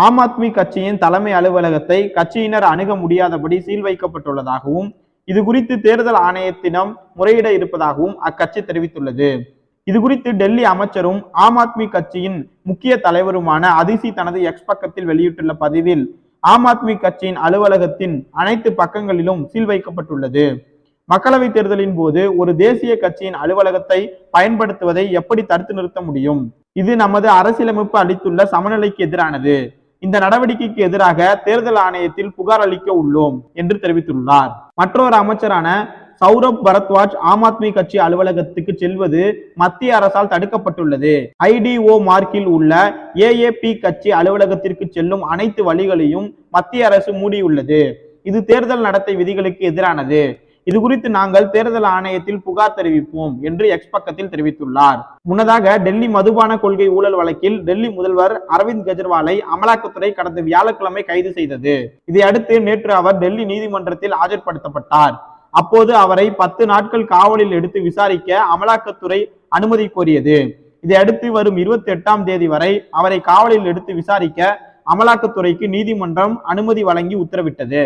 ஆம் ஆத்மி கட்சியின் தலைமை அலுவலகத்தை கட்சியினர் அணுக முடியாதபடி சீல் வைக்கப்பட்டுள்ளதாகவும் இது குறித்து தேர்தல் ஆணையத்திடம் முறையிட இருப்பதாகவும் அக்கட்சி தெரிவித்துள்ளது. இது குறித்து டெல்லி அமைச்சரும் ஆம் ஆத்மி கட்சியின் முக்கிய தலைவருமான அதிசி தனது எக்ஸ் பக்கத்தில் வெளியிட்டுள்ள பதிவில் ஆம் ஆத்மி கட்சியின் அலுவலகத்தின் அனைத்து பக்கங்களிலும் சீல் வைக்கப்பட்டுள்ளது. மக்களவை தேர்தலின் போது ஒரு தேசிய கட்சியின் அலுவலகத்தை பயன்படுத்துவதை எப்படி தடுத்து நிறுத்த முடியும்? இது நமது அரசியலமைப்பு அளித்துள்ள சமநிலைக்கு எதிரானது. இந்த நடவடிக்கைக்கு எதிராக தேர்தல் ஆணையத்தில் புகார் அளிக்க உள்ளோம் என்று தெரிவித்துள்ளார். மற்றொரு அமைச்சரான சௌரப் பரத்வாஜ் ஆம் ஆத்மி கட்சி அலுவலகத்துக்கு செல்வது மத்திய அரசால் தடுக்கப்பட்டுள்ளது. ஐடிஓ மார்க்கில் உள்ள ஏஏபி கட்சி அலுவலகத்திற்கு செல்லும் அனைத்து வழிகளையும் மத்திய அரசு மூடியுள்ளது. இது தேர்தல் நடத்தை விதிகளுக்கு எதிரானது. இது குறித்து நாங்கள் தேர்தல் ஆணையத்தில் புகார் தெரிவிப்போம் என்று எக்ஸ் பக்கத்தில் தெரிவித்துள்ளார். முன்னதாக டெல்லி மதுபான கொள்கை ஊழல் வழக்கில் டெல்லி முதல்வர் அரவிந்த் கெஜ்ரிவாலை அமலாக்கத்துறை கடந்த வியாழக்கிழமை கைது செய்தது. இதையடுத்து நேற்று அவர் டெல்லி நீதிமன்றத்தில் ஆஜர்படுத்தப்பட்டார். அப்போது அவரை பத்து நாட்கள் காவலில் எடுத்து விசாரிக்க அமலாக்கத்துறை அனுமதி கோரியது. இதையடுத்து வரும் இருபத்தி எட்டாம் தேதி வரை அவரை காவலில் எடுத்து விசாரிக்க அமலாக்கத்துறைக்கு நீதிமன்றம் அனுமதி வழங்கி உத்தரவிட்டது.